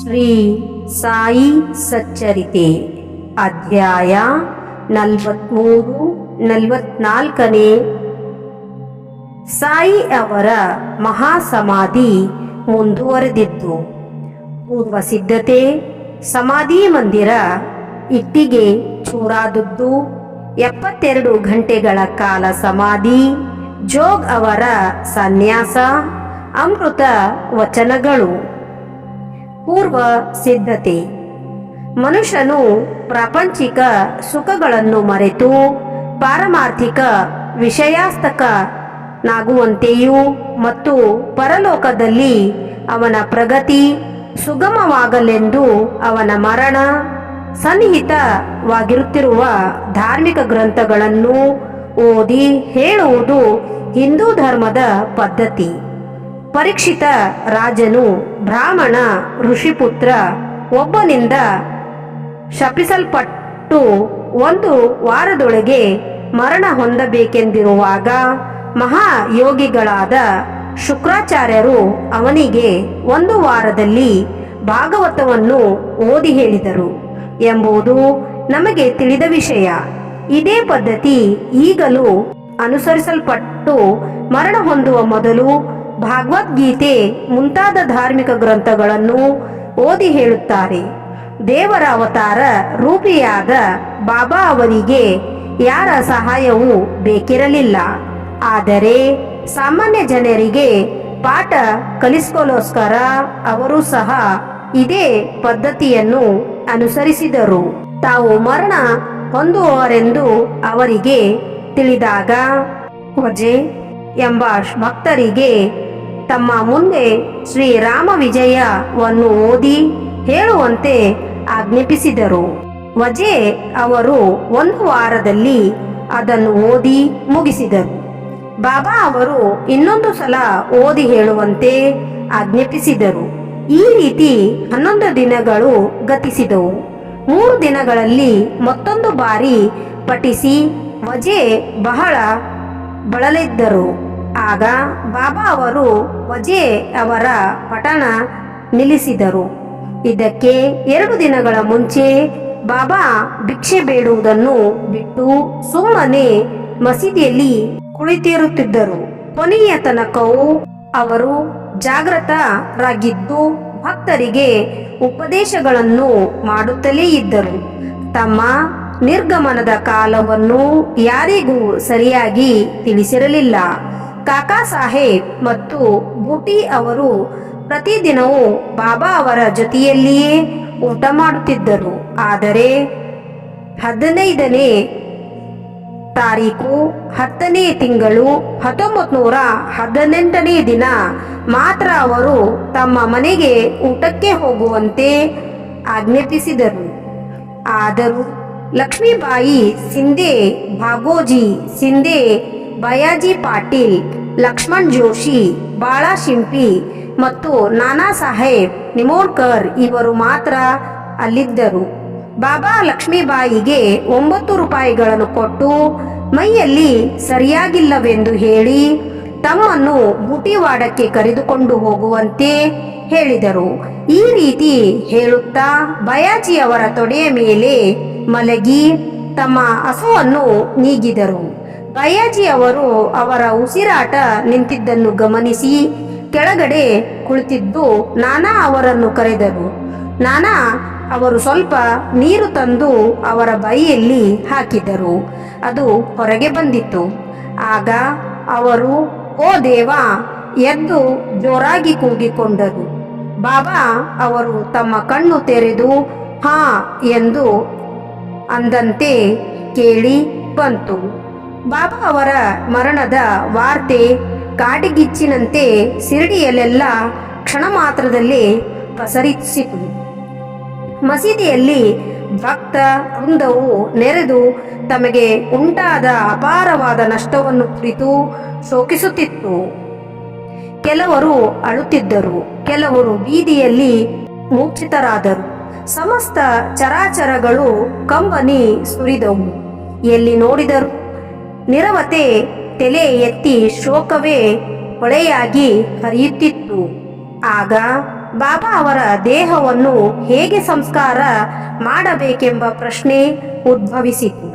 ಶ್ರೀ ಸಾಯಿ ಸಚ್ಚರಿತೆ. ಅಧ್ಯಾಯ ನಲ್ವತ್ಮೂರು, ನಲವತ್ನಾಲ್ಕನೇ. ಸಾಯಿ ಅವರ ಮಹಾಸಮಾಧಿ ಮುಂದುವರೆದಿದ್ದು ಪೂರ್ವ ಸಿದ್ಧತೆ ಸಮಾಧಿ ಮಂದಿರ ಇಟ್ಟಿಗೆ ಚೂರಾದದ್ದು. ಎಪ್ಪತ್ತೆರಡು ಗಂಟೆಗಳ ಕಾಲ ಸಮಾಧಿ, ಜೋಗ್ ಅವರ ಸನ್ಯಾಸ, ಅಮೃತ ವಚನಗಳು. ಪೂರ್ವ ಸಿದ್ಧತೆ. ಮನುಷ್ಯನು ಪ್ರಾಪಂಚಿಕ ಸುಖಗಳನ್ನು ಮರೆತು ಪಾರಮಾರ್ಥಿಕ ವಿಷಯಾಸ್ತಕನಾಗುವಂತೆಯೂ ಮತ್ತು ಪರಲೋಕದಲ್ಲಿ ಅವನ ಪ್ರಗತಿ ಸುಗಮವಾಗಲೆಂದು ಅವನ ಮರಣ ಸನ್ನಿಹಿತವಾಗಿರುತ್ತಿರುವ ಧಾರ್ಮಿಕ ಗ್ರಂಥಗಳನ್ನು ಓದಿ ಹೇಳುವುದು ಹಿಂದೂ ಧರ್ಮದ ಪದ್ಧತಿ. ಪರೀಕ್ಷಿತ ರಾಜನು ಬ್ರಾಹ್ಮಣ ಋಷಿಪುತ್ರ ಒಬ್ಬನಿಂದ ಶಪಿಸಲ್ಪಟ್ಟು ಒಂದು ವಾರದೊಳಗೆ ಮರಣ ಹೊಂದಬೇಕೆಂದಿರುವಾಗ ಮಹಾಯೋಗಿಗಳಾದ ಶುಕ್ರಾಚಾರ್ಯರು ಅವನಿಗೆ ಒಂದು ವಾರದಲ್ಲಿ ಭಾಗವತವನ್ನು ಓದಿ ಹೇಳಿದರು ಎಂಬುದು ನಮಗೆ ತಿಳಿದ ವಿಷಯ. ಇದೇ ಪದ್ಧತಿ ಈಗಲೂ ಅನುಸರಿಸಲ್ಪಟ್ಟು ಮರಣ ಹೊಂದುವ ಮೊದಲು ಭಗವದ್ಗೀತೆ ಮುಂತಾದ ಧಾರ್ಮಿಕ ಗ್ರಂಥಗಳನ್ನು ಓದಿ ಹೇಳುತ್ತಾರೆ. ದೇವರ ಅವತಾರ ರೂಪಿಯಾದ ಬಾಬಾ ಅವರಿಗೆ ಯಾರ ಸಹಾಯವೂ ಬೇಕಿರಲಿಲ್ಲ. ಆದರೆ ಸಾಮಾನ್ಯ ಜನರಿಗೆ ಪಾಠ ಕಲಿಸ್ಕೊಳ್ಳೋಸ್ಕರ ಅವರು ಸಹ ಇದೇ ಪದ್ಧತಿಯನ್ನು ಅನುಸರಿಸಿದರು. ತಾವು ಮರಣ ಹೊಂದುವವರೆಂದು ಅವರಿಗೆ ತಿಳಿದಾಗ ವಜೆ ಎಂಬ ಭಕ್ತರಿಗೆ ತಮ್ಮ ಮುಂದೆ ಶ್ರೀರಾಮ ವಿಜಯವನ್ನು ಓದಿ ಹೇಳುವಂತೆ ಆಜ್ಞಾಪಿಸಿದರು. ವಜೆ ಅವರು ಒಂದು ವಾರದಲ್ಲಿ ಅದನ್ನು ಓದಿ ಮುಗಿಸಿದರು. ಬಾಬಾ ಅವರು ಇನ್ನೊಂದು ಸಲ ಓದಿ ಹೇಳುವಂತೆ ಆಜ್ಞಾಪಿಸಿದರು. ಈ ರೀತಿ ಹನ್ನೊಂದು ದಿನಗಳು ಗತಿಸಿದವು. ಮೂರು ದಿನಗಳಲ್ಲಿ ಮತ್ತೊಂದು ಬಾರಿ ಪಠಿಸಿ ವಜೆ ಬಹಳ ಬಳಲಿದ್ದರು. ಆಗ ಬಾಬಾ ಅವರು ವಜೆ ಅವರ ಪಠಣ ನಿಲ್ಲಿಸಿದರು. ಇದಕ್ಕೆ ಎರಡು ದಿನಗಳ ಮುಂಚೆ ಬಾಬಾ ಭಿಕ್ಷೆ ಬೇಡುವುದನ್ನು ಬಿಟ್ಟು ಸುಮ್ಮನೆ ಮಸೀದಿಯಲ್ಲಿ ಕುಳಿತಿರುತ್ತಿದ್ದರು. ಕೊನೆಯ ತನಕವೂ ಅವರು ಜಾಗೃತರಾಗಿದ್ದು ಭಕ್ತರಿಗೆ ಉಪದೇಶಗಳನ್ನು ಮಾಡುತ್ತಲೇ ಇದ್ದರು. ತಮ್ಮ ನಿರ್ಗಮನದ ಕಾಲವನ್ನು ಯಾರಿಗೂ ಸರಿಯಾಗಿ ತಿಳಿಸಿರಲಿಲ್ಲ. ಕಾಕಾ ಸಾಹೇಬ್ ಮತ್ತು ಬೂಟಿ ಅವರು ಪ್ರತಿದಿನವೂ ಬಾಬಾ ಅವರ ಜೊತೆಯಲ್ಲಿಯೇ ಊಟ ಮಾಡುತ್ತಿದ್ದರು. ಆದರೆ ಹದಿನೈದನೇ ತಾರೀಕು, ಹತ್ತನೇ ತಿಂಗಳು ಹತ್ತೊಂಬತ್ತು ನೂರ ಹದಿನೆಂಟನೇ ದಿನ ಮಾತ್ರ ಅವರು ತಮ್ಮ ಮನೆಗೆ ಊಟಕ್ಕೆ ಹೋಗುವಂತೆ ಆಜ್ಞಾಪಿಸಿದರು. ಆದರೂ ಲಕ್ಷ್ಮೀಬಾಯಿ ಸಿಂಧೆ ಭಾಗೋಜಿ ಸಿಂಧೆ ಬಯಾಜಿ ಪಾಟೀಲ್, ಲಕ್ಷ್ಮಣ್ ಜೋಶಿ, ಬಾಳಾ ಶಿಂಪಿ ಮತ್ತು ನಾನಾ ಸಾಹೇಬ್ ನಿಮೋಡ್ಕರ್ ಇವರು ಮಾತ್ರ ಅಲ್ಲಿದ್ದರು. ಬಾಬಾ ಲಕ್ಷ್ಮೀಬಾಯಿಗೆ ಒಂಬತ್ತು ರೂಪಾಯಿಗಳನ್ನು ಕೊಟ್ಟು ಮೈಯಲ್ಲಿ ಸರಿಯಾಗಿಲ್ಲವೆಂದು ಹೇಳಿ ತಮ್ಮನ್ನು ಬುಟಿವಾಡಕ್ಕೆ ಕರೆದುಕೊಂಡು ಹೋಗುವಂತೆ ಹೇಳಿದರು. ಈ ರೀತಿ ಹೇಳುತ್ತಾ ಬಯಾಜಿಯವರ ತೊಡೆಯ ಮೇಲೆ ಮಲಗಿ ತಮ್ಮ ಹಸುವನ್ನು ನೀಗಿದರು. ಬಯಾಜಿ ಅವರು ಅವರ ಉಸಿರಾಟ ನಿಂತಿದ್ದನ್ನು ಗಮನಿಸಿ ಕೆಳಗಡೆ ಕುಳಿತಿದ್ದು ನಾನಾ ಅವರನ್ನು ಕರೆದರು. ನಾನಾ ಅವರು ಸ್ವಲ್ಪ ನೀರು ತಂದು ಅವರ ಬಾಯಿಯಲ್ಲಿ ಹಾಕಿದರು. ಅದು ಹೊರಗೆ ಬಂದಿತ್ತು. ಆಗ ಅವರು, ಓ ದೇವ! ಎದ್ದು ಜೋರಾಗಿ ಕೂಗಿಕೊಂಡರು. ಬಾಬಾ, ಅವರು ತಮ್ಮ ಕಣ್ಣು ತೆರೆದು, ಹಾ ಎಂದು ಅಂದಂತೆ ಕೇಳಿ ಬಂತು. ಬಾಬಾ ಅವರ ಮರಣದ ವಾರ್ತೆ ಕಾಡಿಗಿಚ್ಚಿನಂತೆ ಸಿರಡಿಯಲ್ಲೆಲ್ಲ ಕ್ಷಣ ಮಾತ್ರದಲ್ಲಿ ಪಸರಿಸಿತು. ಮಸೀದಿಯಲ್ಲಿ ಭಕ್ತ ವೃಂದವು ನೆರೆದು ತಮಗೆ ಉಂಟಾದ ಅಪಾರವಾದ ನಷ್ಟವನ್ನು ಕುರಿತು ಶೋಕಿಸುತ್ತಿತ್ತು. ಕೆಲವರು ಅಳುತ್ತಿದ್ದರು, ಕೆಲವರು ಬೀದಿಯಲ್ಲಿ ಮೂರ್ಛಿತರಾದರು. ಸಮಸ್ತ ಚರಾಚರಗಳು ಕಂಬನಿ ಸುರಿದವು. ಎಲ್ಲಿ ನೋಡಿದರು ನಿರವತೆ ತಲೆ ಎತ್ತಿ ಶೋಕವೇ ಹೊಳೆಯಾಗಿ ಹರಿಯುತ್ತಿತ್ತು. ಆಗ ಬಾಬಾ ಅವರ ದೇಹವನ್ನು ಹೇಗೆ ಸಂಸ್ಕಾರ ಮಾಡಬೇಕೆಂಬ ಪ್ರಶ್ನೆ ಉದ್ಭವಿಸಿತು.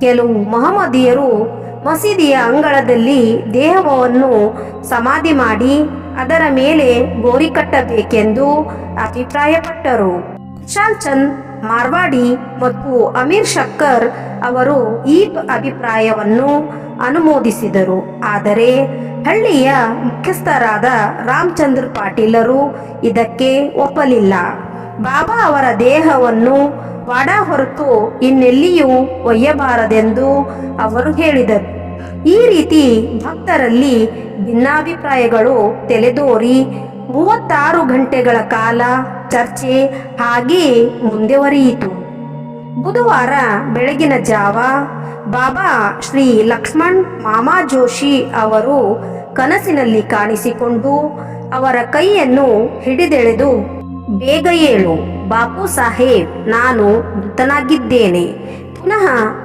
ಕೆಲವು ಮಹಮ್ಮದಿಯರು ಮಸೀದಿಯ ಅಂಗಳದಲ್ಲಿ ದೇಹವನ್ನು ಸಮಾಧಿ ಮಾಡಿ ಅದರ ಮೇಲೆ ಗೋರಿ ಕಟ್ಟಬೇಕೆಂದು ಅಭಿಪ್ರಾಯಪಟ್ಟರು. ವಿಶಾಲ್ ಚಂದ್ ಮಾರ್ವಾಡಿ ಮತ್ತು ಅಮೀರ್ ಶಕ್ಕರ್ ಅವರು ಈ ಅಭಿಪ್ರಾಯವನ್ನು ಅನುಮೋದಿಸಿದರು. ಆದರೆ ಹಳ್ಳಿಯ ಮುಖ್ಯಸ್ಥರಾದ ರಾಮಚಂದ್ರ ಪಾಟೀಲರು ಇದಕ್ಕೆ ಒಪ್ಪಲಿಲ್ಲ. ಬಾಬಾ ಅವರ ದೇಹವನ್ನು ವಾಡ ಹೊರತು ಇನ್ನೆಲ್ಲಿಯೂ ಒಯ್ಯಬಾರದೆಂದು ಅವರು ಹೇಳಿದರು. ಈ ರೀತಿ ಭಕ್ತರಲ್ಲಿ ಭಿನ್ನಾಭಿಪ್ರಾಯಗಳು ತಲೆದೋರಿ ಮೂವತ್ತಾರು ಗಂಟೆಗಳ ಕಾಲ ಚರ್ಚೆ ಹಾಗೆಯೇ ಮುಂದುವರಿಯಿತು ಬುಧವಾರ ಬೆಳಗಿನ ಜಾವ ಬಾಬಾ ಶ್ರೀ ಲಕ್ಷ್ಮಣ್ ಮಾಮಾ ಜೋಶಿ ಅವರು ಕನಸಿನಲ್ಲಿ ಕಾಣಿಸಿಕೊಂಡು ಅವರ ಕೈಯನ್ನು ಹಿಡಿದೆಳೆದು, ಬೇಗ ಏಳು, ಬಾಪು ಸಾಹೇಬ್, ನಾನು ಮೃತನಾಗಿದ್ದೇನೆ, ಪುನಃ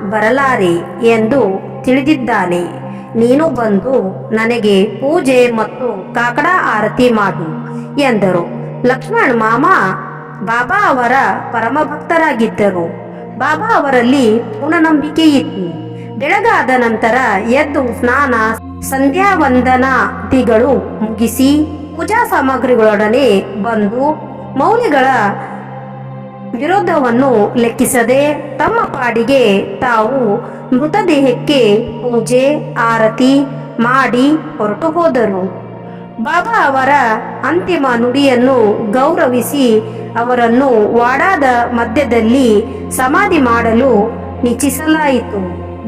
ಬರಲಾರೆ ಎಂದು ತಿಳಿದಿದ್ದಾನೆ. ನೀನು ಬಂದು ನನಗೆ ಪೂಜೆ ಮತ್ತು ಕಾಕಡ ಆರತಿ ಮಾಡು ಎಂದರು. ಲಕ್ಷ್ಮಣ್ ಮಾಮ, ಬಾಬಾ ಅವರ ಪರಮ ಭಕ್ತರಾಗಿದ್ದರು ಬಾಬಾ ಅವರಲ್ಲಿ ಪೂರ್ಣ ನಂಬಿಕೆ ಇತ್ತು. ಬೆಳಗಾದ ನಂತರ ಎದ್ದು ಸ್ನಾನ ಸಂಧ್ಯಾ ವಂದನಾದಿಗಳು ಮುಗಿಸಿ ಪೂಜಾ ಸಾಮಗ್ರಿಗಳೊಡನೆ ಬಂದು ಮೌಲ್ಯಗಳ ವಿರೋಧವನ್ನು ಲೆಕ್ಕಿಸದೆ ತಮ್ಮ ಪಾಡಿಗೆ ತಾವು ಮೃತದೇಹಕ್ಕೆ ಪೂಜೆ, ಆರತಿ ಮಾಡಿ ಹೊರಟು ಹೋದರು ಬಾಬಾ ಅವರ ಅಂತಿಮ ನುಡಿಯನ್ನು ಗೌರವಿಸಿ ಅವರನ್ನು ವಾಡಾದ ಮಧ್ಯದಲ್ಲಿ ಸಮಾಧಿ ಮಾಡಲು ನಿಶ್ಚಿಸಲಾಯಿತು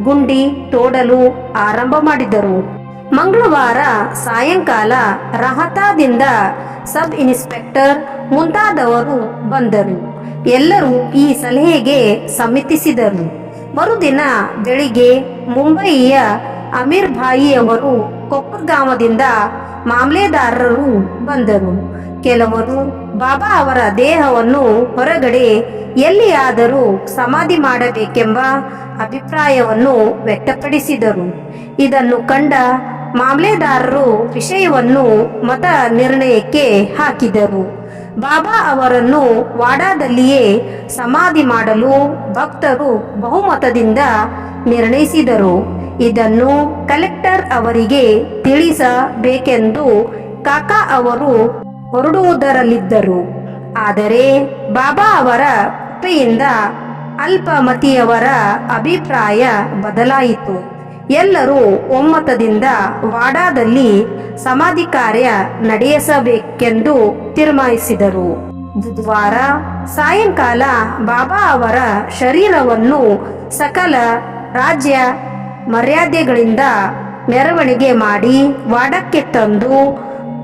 ಗುಂಡಿ ತೋಡಲು ಆರಂಭ ಮಾಡಿದರು. ಮಂಗಳವಾರ ಸಾಯಂಕಾಲ ರಹತಾದಿಂದ ಸಬ್ ಇನ್ಸ್ಪೆಕ್ಟರ್ ಮುಂತಾದವರು ಬಂದರು. ಎಲ್ಲರೂ ಈ ಸಲಹೆಗೆ ಸಮ್ಮತಿಸಿದರು. ಮರುದಿನ ಬೆಳಿಗ್ಗೆ ಮುಂಬಯಿಯ ಅಮೀರ್ ಭಾಯಿಯವರು ಕೊಪ್ಪಗಾಮದಿಂದ ಮಾಮಲೆದಾರರು ಬಂದರು. ಕೆಲವರು ಬಾಬಾ ಅವರ ದೇಹವನ್ನು ಹೊರಗಡೆ ಎಲ್ಲಿಯಾದರೂ ಸಮಾಧಿ ಮಾಡಬೇಕೆಂಬ ಅಭಿಪ್ರಾಯವನ್ನು ವ್ಯಕ್ತಪಡಿಸಿದರು. ಇದನ್ನು ಕಂಡ ಮಾಮಲೆದಾರರು ವಿಷಯವನ್ನು ಮತ ನಿರ್ಣಯಕ್ಕೆ ಹಾಕಿದರು. ಬಾಬಾ ಅವರನ್ನು ವಾಡಾದಲ್ಲಿಯೇ ಸಮಾಧಿ ಮಾಡಲು ಭಕ್ತರು ಬಹುಮತದಿಂದ ನಿರ್ಣಯಿಸಿದರು. ಇದನ್ನು ಕಲೆಕ್ಟರ್ ಅವರಿಗೆ ತಿಳಿಸಬೇಕೆಂದು ಕಾಕಾ ಅವರು ಹೊರಡುವುದರಲ್ಲಿದ್ದರು. ಆದರೆ ಬಾಬಾ ಅವರ ಕೃಪೆಯಿಂದ ಅಲ್ಪಮತಿಯವರ ಅಭಿಪ್ರಾಯ ಬದಲಾಯಿತು. ಎಲ್ಲರೂ ಒಮ್ಮತದಿಂದ ವಾಡಾದಲ್ಲಿ ಸಮಾಧಿ ಕಾರ್ಯ ನಡೆಸಬೇಕೆಂದು ತೀರ್ಮಾನಿಸಿದರು. ಬುಧವಾರ ಸಾಯಂಕಾಲ ಬಾಬಾ ಅವರ ಶರೀರವನ್ನು ಸಕಲ ರಾಜ್ಯ ಮರ್ಯಾದೆಗಳಿಂದ ಮೆರವಣಿಗೆ ಮಾಡಿ ವಾಡಕ್ಕೆ ತಂದು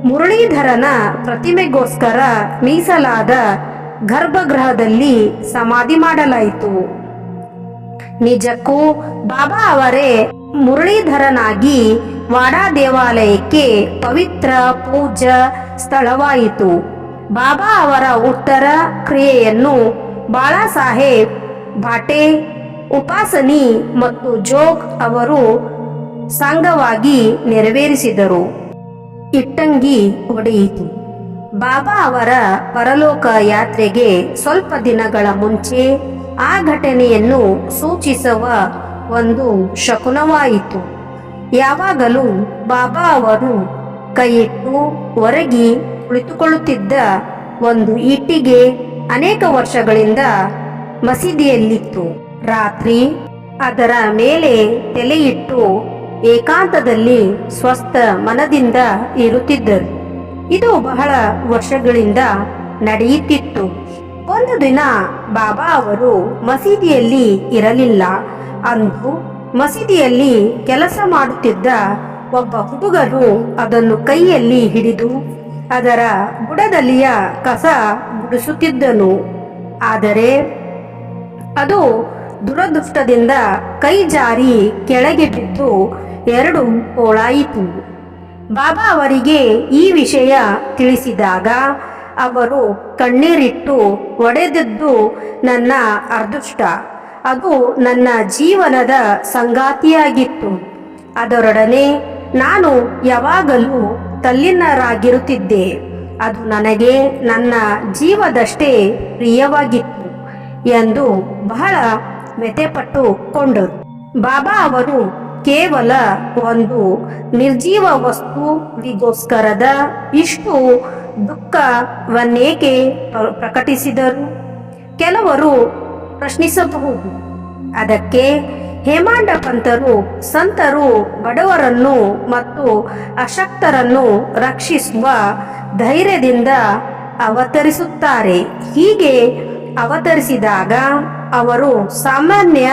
ಮುರಳೀಧರನ ಪ್ರತಿಮೆಗೋಸ್ಕರ ಮೀಸಲಾದ ಗರ್ಭಗೃಹದಲ್ಲಿ ಸಮಾಧಿ ಮಾಡಲಾಯಿತು. ನಿಜಕ್ಕೂ ಬಾಬಾ ಅವರೇ ಮುರಳೀಧರನಾಗಿ ವಾಡಾ ದೇವಾಲಯಕ್ಕೆ ಪವಿತ್ರ ಪೂಜಾ ಸ್ಥಳವಾಯಿತು. ಬಾಬಾ ಅವರ ಉತ್ತರ ಕ್ರಿಯೆಯನ್ನು ಬಾಳಾ ಸಾಹೇಬ್ ಭಾಟೆ, ಉಪಾಸನಿ ಮತ್ತು ಜೋಗ್ ಅವರು ಸಂಘವಾಗಿ ನೆರವೇರಿಸಿದರು. ಇಟ್ಟಂಗಿ ಒಡೆಯಿತು. ಬಾಬಾ ಅವರ ಪರಲೋಕ ಯಾತ್ರೆಗೆ ಸ್ವಲ್ಪ ದಿನಗಳ ಮುಂಚೆ ಆ ಘಟನೆಯನ್ನು ಸೂಚಿಸುವ ಒಂದು ಶಕುನವಾಯಿತು. ಯಾವಾಗಲೂ ಬಾಬಾ ಅವರು ಕೈಯಿಟ್ಟು ಹೊರಗಿ ಕುಳಿತುಕೊಳ್ಳುತ್ತಿದ್ದ ಒಂದು ಇಟ್ಟಿಗೆ ಅನೇಕ ವರ್ಷಗಳಿಂದ ಮಸೀದಿಯಲ್ಲಿತ್ತು. ರಾತ್ರಿ ಅದರ ಮೇಲೆ ತಲೆಯಿಟ್ಟು ಏಕಾಂತದಲ್ಲಿ ಸ್ವಸ್ಥ ಮನದಿಂದ ಇರುತ್ತಿದ್ದರು. ಇದು ಬಹಳ ವರ್ಷಗಳಿಂದ ನಡೆಯುತ್ತಿತ್ತು. ಒಂದು ದಿನ ಬಾಬಾ ಅವರು ಮಸೀದಿಯಲ್ಲಿ ಇರಲಿಲ್ಲ. ಅಂದು ಮಸೀದಿಯಲ್ಲಿ ಕೆಲಸ ಮಾಡುತ್ತಿದ್ದ ಒಬ್ಬ ಹುಡುಗರು ಅದನ್ನು ಕೈಯಲ್ಲಿ ಹಿಡಿದು ಅದರ ಬುಡದಲ್ಲಿಯ ಕಸ ಗುಡಿಸುತ್ತಿದ್ದನು. ಆದರೆ ಅದು ದುರದೃಷ್ಟದಿಂದ ಕೈ ಜಾರಿ ಕೆಳಗೆ ಬಿದ್ದು ಎರಡು ಹೋಳಾಯಿತು ಬಾಬಾ ಅವರಿಗೆ ಈ ವಿಷಯ ತಿಳಿಸಿದಾಗ ಅವರು ಕಣ್ಣೀರಿಟ್ಟು ಒಡೆದದ್ದು ನನ್ನ ಅದೃಷ್ಟ. ಅದು ನನ್ನ ಜೀವನದ ಸಂಗಾತಿಯಾಗಿತ್ತು. ಅದರೊಡನೆ ನಾನು ಯಾವಾಗಲೂ ತಲ್ಲಿನರಾಗಿರುತ್ತಿದ್ದೆ. ಅದು ನನಗೆ ನನ್ನ ಜೀವದಷ್ಟೇ ಪ್ರಿಯವಾಗಿತ್ತು ಎಂದು ಬಹಳ ವ್ಯಥೆಪಟ್ಟು ಕೊಂಡರು ಬಾಬಾ ಅವರು ಕೇವಲ ಒಂದು ನಿರ್ಜೀವ ವಸ್ತುವಿಗೋಸ್ಕರದ ಇಷ್ಟು ದುಃಖವನ್ನೇಕೆ ಪ್ರ- ಪ್ರಕಟಿಸಿದರು? ಕೆಲವರು ಪ್ರಶ್ನಿಸಬಹುದು. ಅದಕ್ಕೆ ಹೇಮಾಂಡ ಪಂಥರು, ಸಂತರು, ಬಡವರನ್ನು ಮತ್ತು ಅಶಕ್ತರನ್ನು ರಕ್ಷಿಸುವ ಧೈರ್ಯದಿಂದ ಅವತರಿಸುತ್ತಾರೆ. ಹೀಗೆ ಅವತರಿಸಿದಾಗ ಅವರು ಸಾಮಾನ್ಯ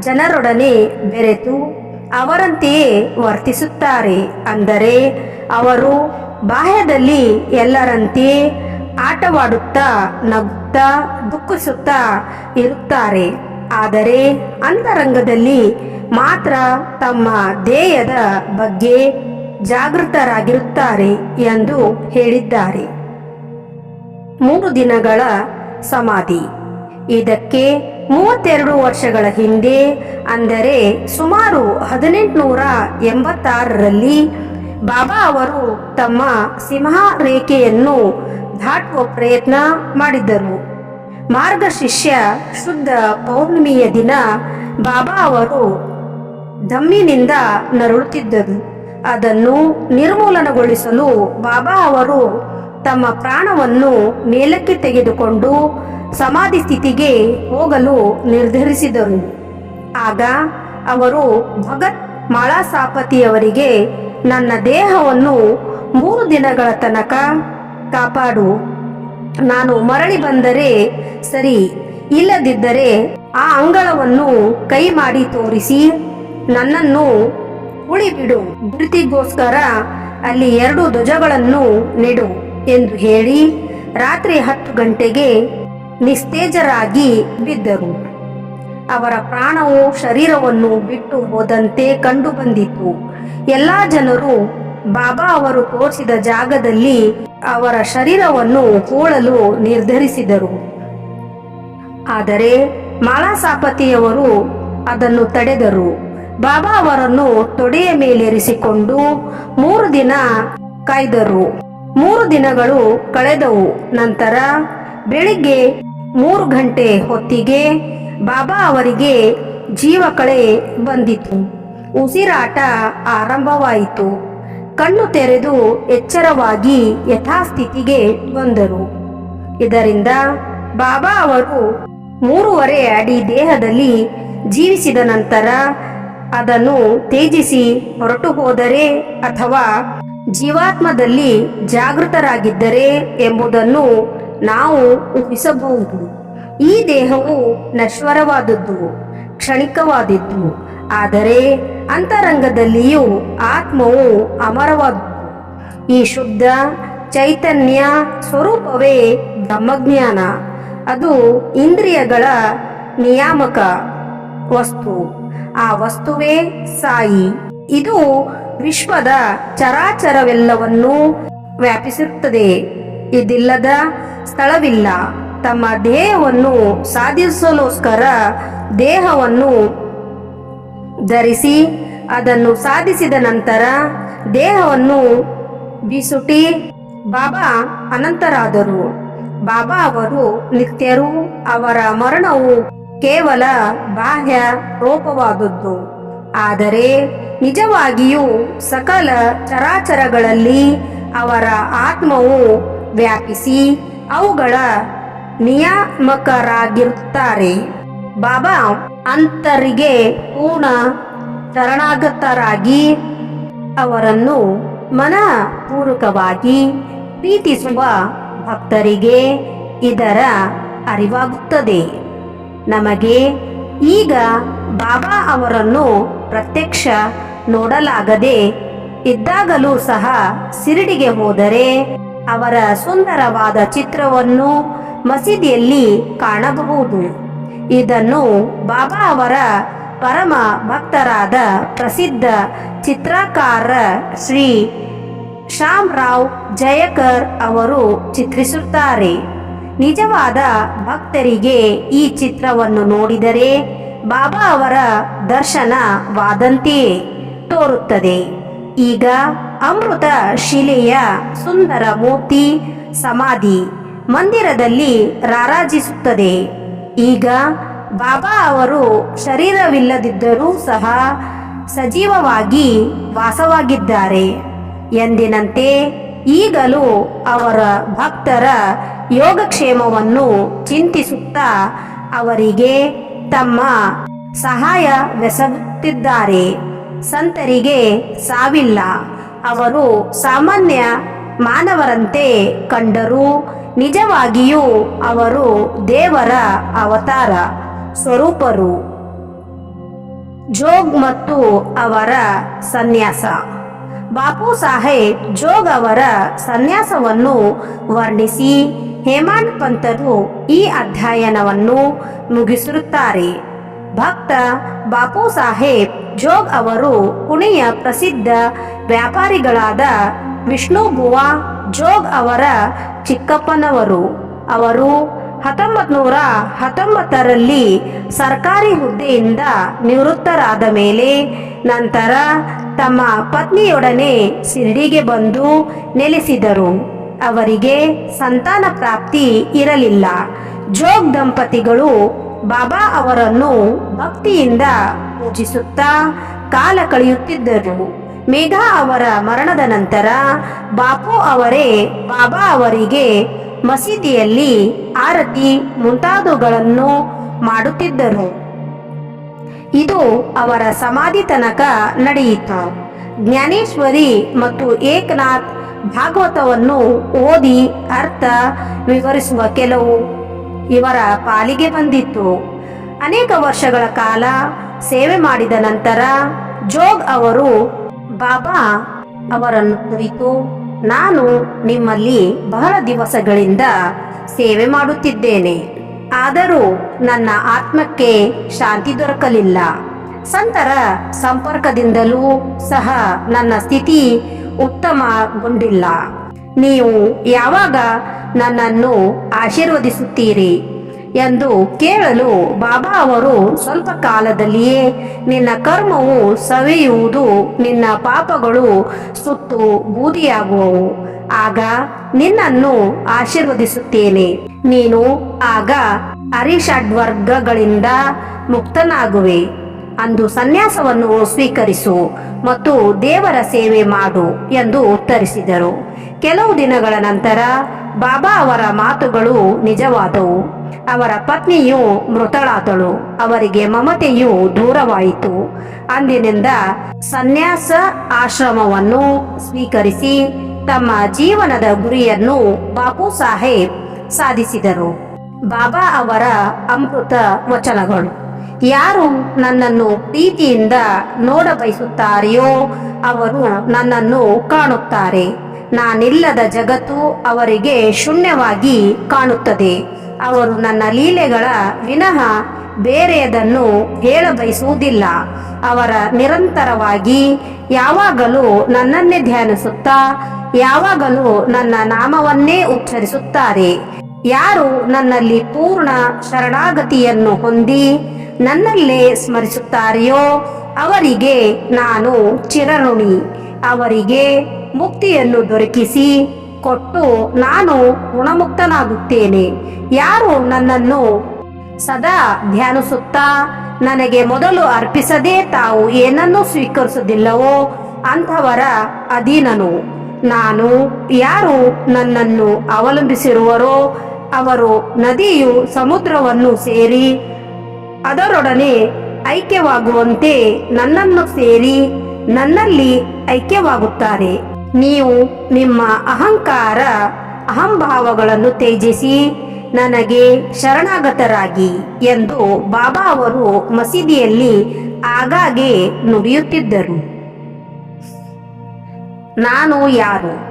ಜನರೊಡನೆ ಬೆರೆತು ಅವರಂತೆಯೇ ವರ್ತಿಸುತ್ತಾರೆ. ಅಂದರೆ ಅವರು ಬಾಹ್ಯದಲ್ಲಿ ಎಲ್ಲರಂತೆ ಆಟವಾಡುತ್ತಾ ನಗುತ್ತಾ ದುಃಖಿಸುತ್ತಾ ಇರುತ್ತಾರೆ. ಆದರೆ ಅಂತರಂಗದಲ್ಲಿ ಮಾತ್ರ ತಮ್ಮ ದೇಹದ ಬಗ್ಗೆ ಜಾಗೃತರಾಗಿರುತ್ತಾರೆ ಎಂದು ಹೇಳಿದ್ದಾರೆ. ಮೂರು ದಿನಗಳ ಸಮಾಧಿ. ಇದಕ್ಕೆ ಮೂವತ್ತೆರಡು ವರ್ಷಗಳ ಹಿಂದೆ, ಅಂದರೆ ಸುಮಾರು ಹದಿನೆಂಟುನೂರ ಎಂಬತ್ತಾರರಲ್ಲಿ, ಬಾಬಾ ಅವರು ತಮ್ಮ ಸಿಂಹ ರೇಖೆಯನ್ನು ದಾಟುವ ಪ್ರಯತ್ನ ಮಾಡಿದ್ದರು. ಮಾರ್ಗಶಿಷ್ಯ ಶುದ್ಧ ಪೌರ್ಣಿಮೆಯ ದಿನ ಬಾಬಾ ಅವರು ದಮ್ಮಿನಿಂದ ನರಳುತ್ತಿದ್ದರು. ಅದನ್ನು ನಿರ್ಮೂಲನಗೊಳಿಸಲು ಬಾಬಾ ಅವರು ತಮ್ಮ ಪ್ರಾಣವನ್ನು ಮೇಲಕ್ಕೆ ತೆಗೆದುಕೊಂಡು ಸಮಾಧಿ ಸ್ಥಿತಿಗೆ ಹೋಗಲು ನಿರ್ಧರಿಸಿದರು. ಆಗ ಅವರು, ಭಗತ್ ಮಾಳಾಸಾಪತಿಯವರಿಗೆ ನನ್ನ ದೇಹವನ್ನು ಮೂರು ದಿನಗಳ ತನಕ ಕಾಪಾಡು. ನಾನು ಮರಳಿ ಬಂದರೆ ಸರಿ, ಇಲ್ಲದಿದ್ದರೆ ಆ ಅಂಗಳವನ್ನು ಕೈ ಮಾಡಿ ತೋರಿಸಿ, ನನ್ನನ್ನು ಉಳಿಬಿಡು. ಗುರುತಿಗೋಸ್ಕರ ಅಲ್ಲಿ ಎರಡು ಧ್ವಜಗಳನ್ನು ನೆಡು ಎಂದು ಹೇಳಿ ರಾತ್ರಿ ಹತ್ತು ಗಂಟೆಗೆ ನಿಸ್ತೇಜರಾಗಿ ಬಿದ್ದರು. ಅವರ ಪ್ರಾಣವು ಶರೀರವನ್ನು ಬಿಟ್ಟು ಹೋದಂತೆ ಕಂಡು ಬಂದಿತು ಎಲ್ಲ ಜನರು ಬಾಬಾ ಅವರು ತೋರಿಸಿದ ಜಾಗದಲ್ಲಿ ಅವರ ಶರೀರವನ್ನು ಹೂಳಲು ನಿರ್ಧರಿಸಿದರು. ಆದರೆ ಮಾಳಾಸಾಪತಿಯವರು ಅದನ್ನು ತಡೆದರು. ಬಾಬಾ ಅವರನ್ನು ತೊಡೆಯ ಮೇಲೇರಿಸಿಕೊಂಡು ಮೂರು ದಿನ ಕಾಯ್ದರು. ಮೂರು ದಿನಗಳು ಕಳೆದವು. ನಂತರ ಬೆಳಿಗ್ಗೆ ಮೂರು ಗಂಟೆ ಹೊತ್ತಿಗೆ ಬಾಬಾ ಅವರಿಗೆ ಜೀವಕಳೆ ಬಂದಿತು. ಉಸಿರಾಟ ಆರಂಭವಾಯಿತು. ಕಣ್ಣು ತೆರೆದು ಎಚ್ಚರವಾಗಿ ಯಥಾಸ್ಥಿತಿಗೆ ಬಂದರು. ಇದರಿಂದ ಬಾಬಾ ಅವರು ಮೂರುವರೆ ಅಡಿ ದೇಹದಲ್ಲಿ ಜೀವಿಸಿದ ನಂತರ ಅದನ್ನು ತೇಜಿಸಿ ಹೊರಟು ಹೋದರೆ ಅಥವಾ ಜೀವಾತ್ಮದಲ್ಲಿ ಜಾಗೃತರಾಗಿದ್ದರೆ ಎಂಬುದನ್ನು ನಾವು ಊಹಿಸಬಹುದು. ಈ ದೇಹವು ನಶ್ವರವಾದದ್ದು, ಕ್ಷಣಿಕವಾದದ್ದು. ಆದರೆ ಅಂತರಂಗದಲ್ಲಿಯೂ ಆತ್ಮವು ಅಮರವಾದದ್ದು ಈ ಶುದ್ಧ ಚೈತನ್ಯ ಸ್ವರೂಪವೇ ಬ್ರಹ್ಮಜ್ಞಾನ. ಅದು ಇಂದ್ರಿಯಗಳ ನಿಯಾಮಕ ವಸ್ತು. ಆ ವಸ್ತುವೇ ಸಾಯಿ. ಇದು ವಿಶ್ವದ ಚರಾಚರವೆಲ್ಲವನ್ನೂ ವ್ಯಾಪಿಸುತ್ತದೆ ಇದಿಲ್ಲದ ಸ್ಥಳವಿಲ್ಲ. ತಮ್ಮ ದೇಹವನ್ನು ಸಾಧಿಸಲೋಸ್ಕರ ದೇಹವನ್ನು ಧರಿಸಿ ಅದನ್ನು ಸಾಧಿಸಿದ ನಂತರ ದೇಹವನ್ನು ಬಿಸುಟಿ ಬಾಬಾ ಅನಂತರಾದರು. ಬಾಬಾ ಅವರು ನಿತ್ಯರು ಅವರ ಮರಣವು ಕೇವಲ ಬಾಹ್ಯ ರೂಪವಾದದ್ದು. ಆದರೆ ನಿಜವಾಗಿಯೂ ಸಕಲ ಚರಾಚರಗಳಲ್ಲಿ ಅವರ ಆತ್ಮವು ವ್ಯಾಪಿಸಿ ಅವುಗಳ ನಿಯಾಮಕರಾಗಿರುತ್ತಾರೆ. ಬಾಬಾ ಅಂತರಿಗೆ ಪೂರ್ಣ ಶರಣಾಗತರಾಗಿ ಅವರನ್ನು ಮನಪೂರ್ವಕವಾಗಿ ಪ್ರೀತಿಸುವ ಭಕ್ತರಿಗೆ ಇದರ ಅರಿವಾಗುತ್ತದೆ. ನಮಗೆ ಈಗ ಬಾಬಾ ಅವರನ್ನು ಪ್ರತ್ಯಕ್ಷ ನೋಡಲಾಗದೆ ಇದ್ದಾಗಲೂ ಸಹ ಸಿರಿಡಿಗೆ ಹೋದರೆ ಅವರ ಸುಂದರವಾದ ಚಿತ್ರವನ್ನು ಮಸೀದಿಯಲ್ಲಿ ಕಾಣಬಹುದು. ಇದನ್ನು ಬಾಬಾ ಅವರ ಪರಮ ಭಕ್ತರಾದ ಪ್ರಸಿದ್ಧ ಚಿತ್ರಕಾರ ಶ್ರೀ ಶ್ಯಾಮ್ ರಾವ್ ಜಯಕರ್ ಅವರು ಚಿತ್ರಿಸುತ್ತಾರೆ. ನಿಜವಾದ ಭಕ್ತರಿಗೆ ಈ ಚಿತ್ರವನ್ನು ನೋಡಿದರೆ ಬಾಬಾ ಅವರ ದರ್ಶನವಾದಂತೆಯೇ ತೋರುತ್ತದೆ. ಈಗ ಅಮೃತ ಶಿಲೆಯ ಸುಂದರ ಮೂರ್ತಿ ಸಮಾಧಿ ಮಂದಿರದಲ್ಲಿ ರಾರಾಜಿಸುತ್ತದೆ. ಈಗ ಬಾಬಾ ಅವರು ಶರೀರವಿಲ್ಲದಿದ್ದರೂ ಸಹ ಸಜೀವವಾಗಿ ವಾಸವಾಗಿದ್ದಾರೆ. ಎಂದಿನಂತೆ ಈಗಲೂ ಅವರ ಭಕ್ತರ ಯೋಗಕ್ಷೇಮವನ್ನು ಚಿಂತಿಸುತ್ತಾ ಅವರಿಗೆ ತಮ್ಮ ಸಹಾಯವೆಸಗುತ್ತಿದ್ದಾರೆ ಸಂತರಿಗೆ ಸಾವಿಲ್ಲ. ಅವರು ಸಾಮಾನ್ಯ ಮಾನವರಂತೆ ಕಂಡರೂ ನಿಜವಾಗಿಯೂ ಅವರು ದೇವರ ಅವತಾರ ಸ್ವರೂಪರು. ಜೋಗ್ ಮತ್ತು ಅವರ ಸನ್ಯಾಸ. ಬಾಪು ಸಾಹೇಬ್ ಜೋಗ್ ಅವರ ಸನ್ಯಾಸವನ್ನು ವರ್ಣಿಸಿ ಹೇಮಾಂತ್ ಪಂತರು ಈ ಅಧ್ಯಯನವನ್ನು ಮುಗಿಸಿರುತ್ತಾರೆ. ಭಕ್ತ ಬಾಪು ಸಾಹೇಬ್ ಜೋಗ್ ಅವರು ಪುಣೆಯ ಪ್ರಸಿದ್ಧ ವ್ಯಾಪಾರಿಗಳಾದ ವಿಷ್ಣು ಬುವಾ ಜೋಗ್ ಅವರ ಚಿಕ್ಕಪ್ಪನವರು. ಅವರು ಹತ್ತೊಂಬತ್ತು ನೂರ ಹತ್ತೊಂಬತ್ತರಲ್ಲಿ ಸರ್ಕಾರಿ ಹುದ್ದೆಯಿಂದ ನಿವೃತ್ತರಾದ ಮೇಲೆ ನಂತರ ತಮ್ಮ ಪತ್ನಿಯೊಡನೆ ಸಿರಡಿಗೆ ಬಂದು ನೆಲೆಸಿದರು. ಅವರಿಗೆ ಸಂತಾನ ಪ್ರಾಪ್ತಿ ಇರಲಿಲ್ಲ. ಜೋಗ್ ದಂಪತಿಗಳು ಬಾಬಾ ಅವರನ್ನು ಭಕ್ತಿಯಿಂದ ಪೂಜಿಸುತ್ತಾ ಕಾಲ ಕಳೆಯುತ್ತಿದ್ದರು. ಮೇಘಾ ಅವರ ಮರಣದ ನಂತರ ಬಾಪು ಅವರೇ ಬಾಬಾ ಅವರಿಗೆ ಮಸೀದಿಯಲ್ಲಿ ಆರತಿ ಮುಂತಾದವುಗಳನ್ನು ಮಾಡುತ್ತಿದ್ದರು. ಇದು ಅವರ ಸಮಾಧಿ ತನಕ ನಡೆಯಿತು. ಜ್ಞಾನೇಶ್ವರಿ ಮತ್ತು ಏಕನಾಥ್ ಭಾಗವತವನ್ನು ಓದಿ ಅರ್ಥ ವಿವರಿಸುವ ಕೆಲವು ಇವರ ಪಾಲಿಗೆ ಬಂದಿತ್ತು. ಅನೇಕ ವರ್ಷಗಳ ಕಾಲ ಸೇವೆ ಮಾಡಿದ ನಂತರ ಜೋಗ್ ಅವರು ಬಾಬಾ ಅವರನ್ನು ಕುರಿತು ನಾನು ನಿಮ್ಮಲ್ಲಿ ಬಹಳ ದಿವಸಗಳಿಂದ ಸೇವೆ ಮಾಡುತ್ತಿದ್ದೇನೆ. ಆದರೂ ನನ್ನ ಆತ್ಮಕ್ಕೆ ಶಾಂತಿ ದೊರಕಲಿಲ್ಲ. ಸಂತರ ಸಂಪರ್ಕದಿಂದಲೂ ಸಹ ನನ್ನ ಸ್ಥಿತಿ ಉತ್ತಮಗೊಂಡಿಲ್ಲ. ನೀವು ಯಾವಾಗ ನನ್ನನ್ನು ಆಶೀರ್ವದಿಸುತ್ತೀರಿ? ಎಂದು ಕೇಳಲು ಬಾಬಾ ಅವರು ಸ್ವಲ್ಪ ಕಾಲದಲ್ಲಿಯೇ, ನಿನ್ನ ಕರ್ಮವು ಸವೆಯುವುದು ನಿನ್ನ ಪಾಪಗಳು ಸುತ್ತು ಬೂದಿಯಾಗುವವು. ಆಗ ನಿನ್ನನ್ನು ಆಶೀರ್ವದಿಸುತ್ತೇನೆ. ನೀನು ಆಗ ಅರಿಷಡ್ವರ್ಗಗಳಿಂದ ಮುಕ್ತನಾಗುವೆ. ಅಂದು ಸನ್ಯಾಸವನ್ನು ಸ್ವೀಕರಿಸು ಮತ್ತು ದೇವರ ಸೇವೆ ಮಾಡು ಎಂದು ಉತ್ತರಿಸಿದರು. ಕೆಲವು ದಿನಗಳ ನಂತರ ಬಾಬಾ ಅವರ ಮಾತುಗಳು ನಿಜವಾದವು. ಅವರ ಪತ್ನಿಯು ಮೃತಳಾದಳು. ಅವರಿಗೆ ಮಮತೆಯು ದೂರವಾಯಿತು. ಅಂದಿನಿಂದ ಸನ್ಯಾಸ ಆಶ್ರಮವನ್ನು ಸ್ವೀಕರಿಸಿ ತಮ್ಮ ಜೀವನದ ಗುರಿಯನ್ನು ಬಾಬು ಸಾಹೇಬ್ ಸಾಧಿಸಿದರು. ಬಾಬಾ ಅವರ ಅಮೃತ ವಚನಗಳು. ಯಾರು ನನ್ನನ್ನು ಪ್ರೀತಿಯಿಂದ ನೋಡ ಬಯಸುತ್ತಾರೆಯೋ ಅವರು ನನ್ನನ್ನು ಕಾಣುತ್ತಾರೆ. ನಾನಿಲ್ಲದ ಜಗತ್ತು ಅವರಿಗೆ ಶೂನ್ಯವಾಗಿ ಕಾಣುತ್ತದೆ. ಅವರು ನನ್ನ ಲೀಲೆಗಳ ವಿನಃ ಬೇರೆಯದನ್ನು ಹೇಳಬಯಸುವುದಿಲ್ಲ. ಅವರ ನಿರಂತರವಾಗಿ ಯಾವಾಗಲೂ ನನ್ನನ್ನೇ ಧ್ಯಾನಿಸುತ್ತಾ, ಯಾವಾಗಲೂ ನನ್ನ ನಾಮವನ್ನೇ ಉಚ್ಚರಿಸುತ್ತಾರೆ. ಯಾರು ನನ್ನಲ್ಲಿ ಪೂರ್ಣ ಶರಣಾಗತಿಯನ್ನು ಹೊಂದಿ ನನ್ನಲ್ಲೇ ಸ್ಮರಿಸುತ್ತಾರೆಯೋ ಅವರಿಗೆ ನಾನು ಚಿರಋಣಿ. ಅವರಿಗೆ ಮುಕ್ತಿಯನ್ನು ದೊರಕಿಸಿ ಕೊಟ್ಟು ನಾನು ಗುಣಮುಕ್ತನಾಗುತ್ತೇನೆ ಯಾರು ನನ್ನನ್ನು ಸದಾ ಧ್ಯಾನಿಸುತ್ತಾ ನನಗೆ ಮೊದಲು ಅರ್ಪಿಸದೆ ತಾವು ಏನನ್ನೂ ಸ್ವೀಕರಿಸುವುದಿಲ್ಲವೋ ಅಂಥವರ ಅಧೀನನು. ನಾನು ಯಾರು ನನ್ನನ್ನು ಅವಲಂಬಿಸಿರುವರೋ ಅವರು ನದಿಯು ಸಮುದ್ರವನ್ನು ಸೇರಿ ಅದರೊಡನೆ ಐಕ್ಯವಾಗುವಂತೆ ನನ್ನನ್ನು ಸೇರಿ ನನ್ನಲ್ಲಿ ಐಕ್ಯವಾಗುತ್ತಾರೆ. ನೀವು ನಿಮ್ಮ ಅಹಂಕಾರ, ಅಹಂಭಾವಗಳನ್ನು ತ್ಯಜಿಸಿ, ನನಗೆ ಶರಣಾಗತರಾಗಿ ಎಂದು ಬಾಬಾ ಅವರು ಮಸೀದಿಯಲ್ಲಿ ಆಗಾಗ್ಗೆ ನುಡಿಯುತ್ತಿದ್ದರು. ನಾನು ಯಾರು?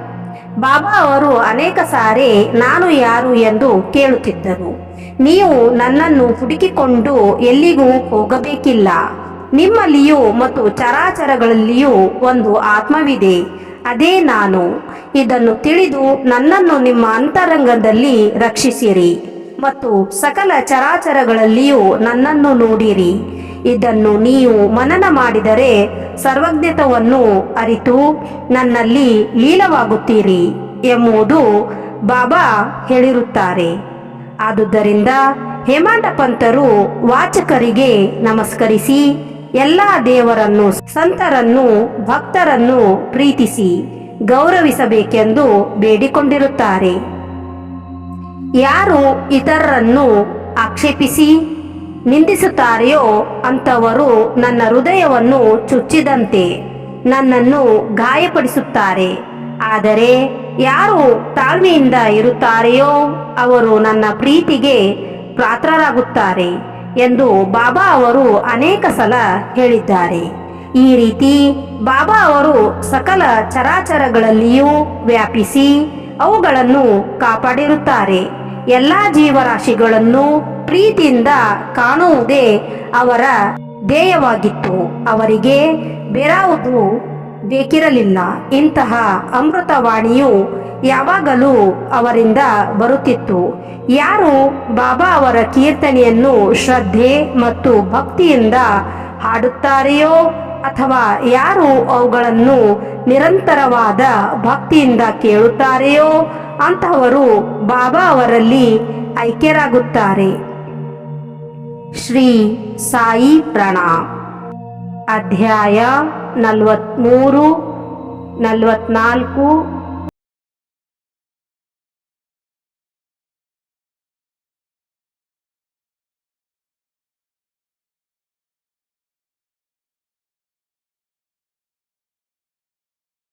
ಬಾಬಾ ಅವರು ಅನೇಕ ಸಾರಿ ನಾನು ಯಾರು ಎಂದು ಕೇಳುತ್ತಿದ್ದರು. ನೀವು ನನ್ನನ್ನು ಹುಡುಕಿಕೊಂಡು ಎಲ್ಲಿಗೂ ಹೋಗಬೇಕಿಲ್ಲ. ನಿಮ್ಮಲ್ಲಿಯೂ ಮತ್ತು ಚರಾಚರಗಳಲ್ಲಿಯೂ ಒಂದು ಆತ್ಮವಿದೆ. ಅದೇ ನಾನು. ಇದನ್ನು ತಿಳಿದು ನನ್ನನ್ನು ನಿಮ್ಮ ಅಂತರಂಗದಲ್ಲಿ ರಕ್ಷಿಸಿರಿ ಮತ್ತು ಸಕಲ ಚರಾಚರಗಳಲ್ಲಿಯೂ ನನ್ನನ್ನು ನೋಡಿರಿ. ಇದನ್ನು ನೀವು ಮನನ ಮಾಡಿದರೆ ಸರ್ವಜ್ಞತವನ್ನು ಅರಿತು ನನ್ನಲ್ಲಿ ಲೀಲವಾಗುತ್ತೀರಿ ಎಂಬುದು ಬಾಬಾ ಹೇಳಿರುತ್ತಾರೆ. ಆದುದರಿಂದ ಹೇಮಾಂಡ ಪಂಥರು ವಾಚಕರಿಗೆ ನಮಸ್ಕರಿಸಿ ಎಲ್ಲ ದೇವರನ್ನು, ಸಂತರನ್ನು, ಭಕ್ತರನ್ನು ಪ್ರೀತಿಸಿ ಗೌರವಿಸಬೇಕೆಂದು ಬೇಡಿಕೊಂಡಿರುತ್ತಾರೆ. ಯಾರು ಇತರರನ್ನು ಆಕ್ಷೇಪಿಸಿ ನಿಂದಿಸುತ್ತಾರೆಯೋ ಅಂತವರು ನನ್ನ ಹೃದಯವನ್ನು ಚುಚ್ಚಿದಂತೆ ನನ್ನನ್ನು ಗಾಯಪಡಿಸುತ್ತಾರೆ. ಆದರೆ ಯಾರು ತಾಳ್ಮೆಯಿಂದ ಇರುತ್ತಾರೆಯೋ ಅವರು ನನ್ನ ಪ್ರೀತಿಗೆ ಪಾತ್ರರಾಗುತ್ತಾರೆ. ಎಂದು ಬಾಬಾ ಅವರು ಅನೇಕ ಸಲ ಹೇಳಿದ್ದಾರೆ. ಈ ರೀತಿ ಬಾಬಾ ಅವರು ಸಕಲ ಚರಾಚರಗಳಲ್ಲಿಯೂ ವ್ಯಾಪಿಸಿ ಅವುಗಳನ್ನು ಕಾಪಾಡಿರುತ್ತಾರೆ. ಎಲ್ಲ ಜೀವರಾಶಿಗಳನ್ನು ಪ್ರೀತಿಯಿಂದ ಕಾಣುವುದೇ ಅವರ ಧ್ಯೇಯವಾಗಿತ್ತು. ಅವರಿಗೆ ಬೇರಾವುದು ಬೇಕಿರಲಿಲ್ಲ. ಇಂತಹ ಅಮೃತವಾಣಿಯು ಯಾವಾಗಲೂ ಅವರಿಂದ ಬರುತ್ತಿತ್ತು. ಯಾರು ಬಾಬಾ ಅವರ ಕೀರ್ತನೆಯನ್ನು ಶ್ರದ್ಧೆ ಮತ್ತು ಭಕ್ತಿಯಿಂದ ಹಾಡುತ್ತಾರೆಯೋ ಅಥವಾ ಯಾರು ಅವುಗಳನ್ನು ನಿರಂತರವಾದ ಭಕ್ತಿಯಿಂದ ಕೇಳುತ್ತಾರೆಯೋ ಅಂತಹವರು ಬಾಬಾ ಅವರಲ್ಲಿ ಐಕ್ಯರಾಗುತ್ತಾರೆ. ಶ್ರೀ ಸಾಯಿ ಪ್ರಣಾಮ್ ಅಧ್ಯಾಯ ನಲವತ್ತ್ಮೂರು ನಲವತ್ನಾಲ್ಕು